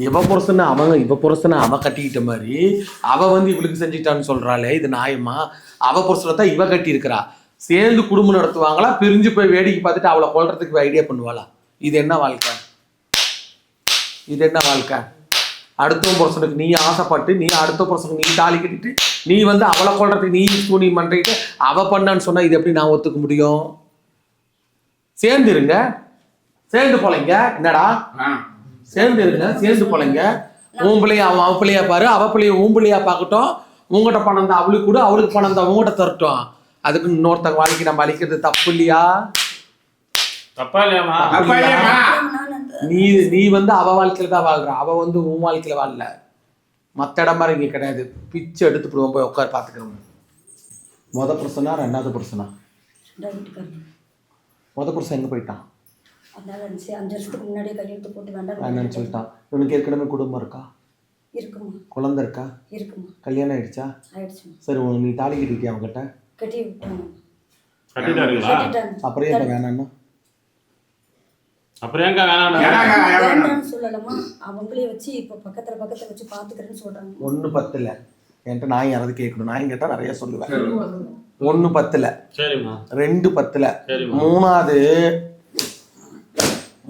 இவ புருஷனை அவங்க இவ புருஷனை அவ கட்டிக்கிட்ட மாதிரி அவ வந்து இவளுக்கு செஞ்சுட்டான்னு சொல்றாளே இது நியாயமா? அவ புருஷனை தான் இவ கட்டி இருக்கிறா சேர்ந்து குடும்பம் நடத்துவாங்களா? பிரிஞ்சு போய் வேடிக்கை பார்த்துட்டு அவளை கொள்றதுக்கு ஐடியா பண்ணுவாளா? இது என்ன வாழ்க்கை? இது என்ன வாழ்க்கை? அடுத்த புருஷனுக்கு நீ ஆசைப்பட்டு நீ அடுத்த புருஷனுக்கு நீ தாலி கட்டிட்டு நீ வந்து அவளை கொள்றதுக்கு நீ தூணி பண்றிட்டு அவ பண்ணான்னு சொன்னா இது எப்படி நான் ஒத்துக்க முடியும்? சேர்ந்துருங்க சேர்ந்து போலைங்க என்னடா? சேர்ந்து இருங்க சேர்ந்து போலைங்க. உன் பிள்ளைய அவன் அவ பிள்ளையா பாரு. அவ பிள்ளைய உன் பிள்ளையா பார்க்கட்டும். உங்ககிட்ட பணம் தான் அவளுக்கு கூட அவளுக்கு பணம் தான் உங்ககிட்ட தரட்டும். அதுக்கு இன்னொருத்தங்க வாழ்க்கை நம்ம அழிக்கிறது தப்பு இல்லையா? தப்பா இல்லையா? நீ நீ வந்து அவ வாழ்க்கையில தான் வாழ்ற. அவ வந்து உன் வாழ்க்கையில வாழல. மத்த இடம் மாதிரி இங்க கிடையாது. பிச்சை எடுத்து போடுவோம் போய் உட்கார் பாத்துக்கிறோம் முத புருஷனா? ரெண்டாவது புருஷனா. முத புருஷன் எங்க போயிட்டான்? அதனால அஞ்சு அஞ்சு வருஷத்துக்கு முன்னாடியே கையெழுத்து போட்டு வேண்டாம் என்னன்னு சொல்லிட்டான் இவனுக்கு ஏற்கனவே குடும்பம் இருக்கா? இருக்குமா. குழந்தை இருக்கா? இருக்குமா. கல்யாணம் ஆயிடுச்சா? ஆயிடுச்சுமா. சரி உனக்கு நீ தாலி கட்டிட்டியா அவங்ககிட்ட கட்டி விட்டாங்க கட்டிட்டாருங்களா? கட்டிட்டாங்க. அப்புறம் ஏன் இப்ப வேணான்னா அப்புறம் ஏங்க வேணாம் வேண்டாம்னு சொல்லலாமா அவங்களே வச்சு இப்போ பக்கத்துல பக்கத்துல வச்சு பாத்துக்கிறேன்னு சொல்றாங்க. ஒன்று பத்தில். என்கிட்ட நான் யாராவது கேட்கணும். நான் கேட்டால் நிறைய சொல்லுவேன். ஒன்று பத்தில். சரிம்மா. ரெண்டு பத்தில். மூணாவது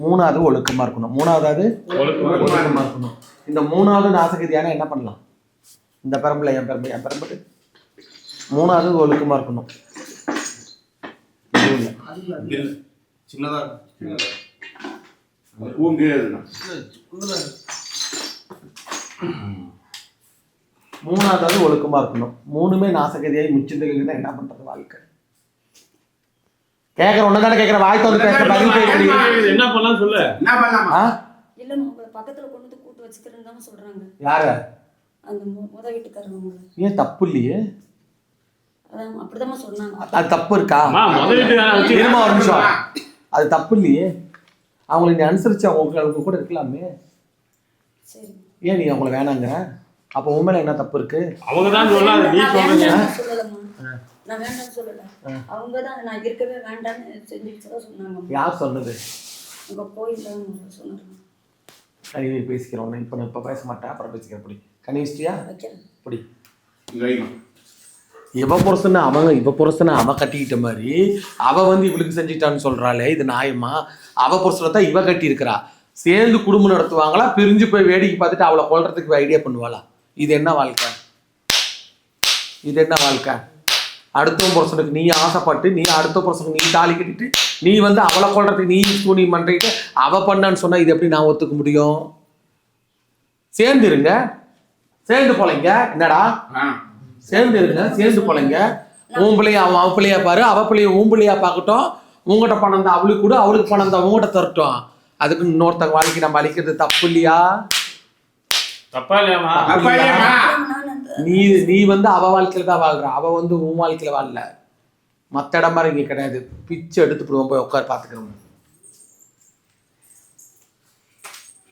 மூணாவது ஒழுக்கமா இருக்கணும். மூணாவது ஒழுக்கமா ஒழுக்கமா இருக்கணும். இந்த மூணாவது நாசகதியான என்ன பண்ணலாம்? இந்த பெரம்புல என் பெரம்பு என் பெரம்பு. மூணாவது ஒழுக்கமா இருக்கணும். மூணாவது ஒழுக்கமா இருக்கணும். மூணுமே நாசகதியாகி மிச்சத்துக்கு என்ன பண்றது வாழ்க்கை? கேட்கற ஒண்ணு தானே கேட்கற வாய்க்கு வந்து பேசுற பதில் பேசுறீ என்ன பண்ணலாம் சொல்லு? என்ன பண்ணலாமா? ஆ? இல்லைம்மா உங்களை பக்கத்துல கொண்டு வந்து கூட்டு வச்சுக்கிறேன்னு தானே சொல்றாங்க. யாரு? அந்த முத வீட்டுக்காரங்க ஏன் தப்பு இல்லையே? அப்படிதான் சொன்னாங்க. அது தப்பு இருக்கா? இருமா ஒரு நிமிஷம். அது தப்பு இல்லையே? அவங்களை நீ அனுசரிச்சு அவங்க கூட இருக்கலாமே. சரி. ஏன் நீ அவங்கள வேணாங்க அப்போ உன் மேல என்ன தப்பு இருக்கு? அவங்க தான் சொல்லாது நீ சொல்லலம்மா. நான் வேண்டாம்னு சொல்லல. அவங்க தான் நான் இருக்கவே வேண்டாம்னு செஞ்சுட்டு தான் சொன்னாங்க. யார் சொன்னது? உங்க கோயில்ல சொன்னாங்க. கனிவி பேசிக்கிறோம். இப்போ நான் இப்போ பேச மாட்டேன். அப்புறம் பேசிக்கிறேன். இப்படி கனிவிச்சியா வைக்கணும் இவ புருஷனை அவங்க இவ புருஷனை அவ கட்டிக்கிட்ட மாதிரி அவ வந்து இவளுக்கு செஞ்சுட்டான்னு சொல்றாளே இது நியாயமா? அவ புருஷனை தான் இவ கட்டி இருக்கிறா சேர்ந்து குடும்பம் நடத்துவாங்களா? பிரிஞ்சு போய் வேடிக்கை பார்த்துட்டு அவளை கொல்றதுக்கு ஐடியா பண்ணுவாளா? இது என்ன வாழ்க்கை? இது என்ன வாழ்க்கை? அடுத்த புருஷனுக்கு நீ ஆசைப்பட்டு நீ அடுத்த புருஷனுக்கு நீ தாலி கட்டிட்டு நீ வந்து அவளை கொல்றதுக்கு நீ தூணி பண்றிட்டு அவ பண்ணான்னு சொன்னா இது எப்படி நான் ஒத்துக்க முடியும்? சேர்ந்து இருங்க. சேர்ந்து போலைங்க என்னடா? ஆ. சேர்ந்து இருங்க. சேர்ந்து போலைங்க உன் பிள்ளைய அவன் அவ பிள்ளையா பாரு. அவ பிள்ளைய உன் பிள்ளையா பார்க்கட்டும். உங்ககிட்ட பணம் தான் அவளுக்கு கூட. அவளுக்கு பணம் தான் உங்ககிட்ட தரட்டும். அதுக்கு இன்னொருத்தங்க வாழ்க்கை நம்ம அழிக்கிறது தப்பு இல்லையா? தப்பா இல்லையாமா நீ நீ வந்து அவ வாழ்க்கையில தான் வாழ்ற. அவ வந்து உன் வாழ்க்கையில வாழல. மத்த இடம் மாதிரி இங்க கிடையாது. பிச்சை எடுத்து போடுவோம் போய் உட்கார் பாத்துக்கிறோம்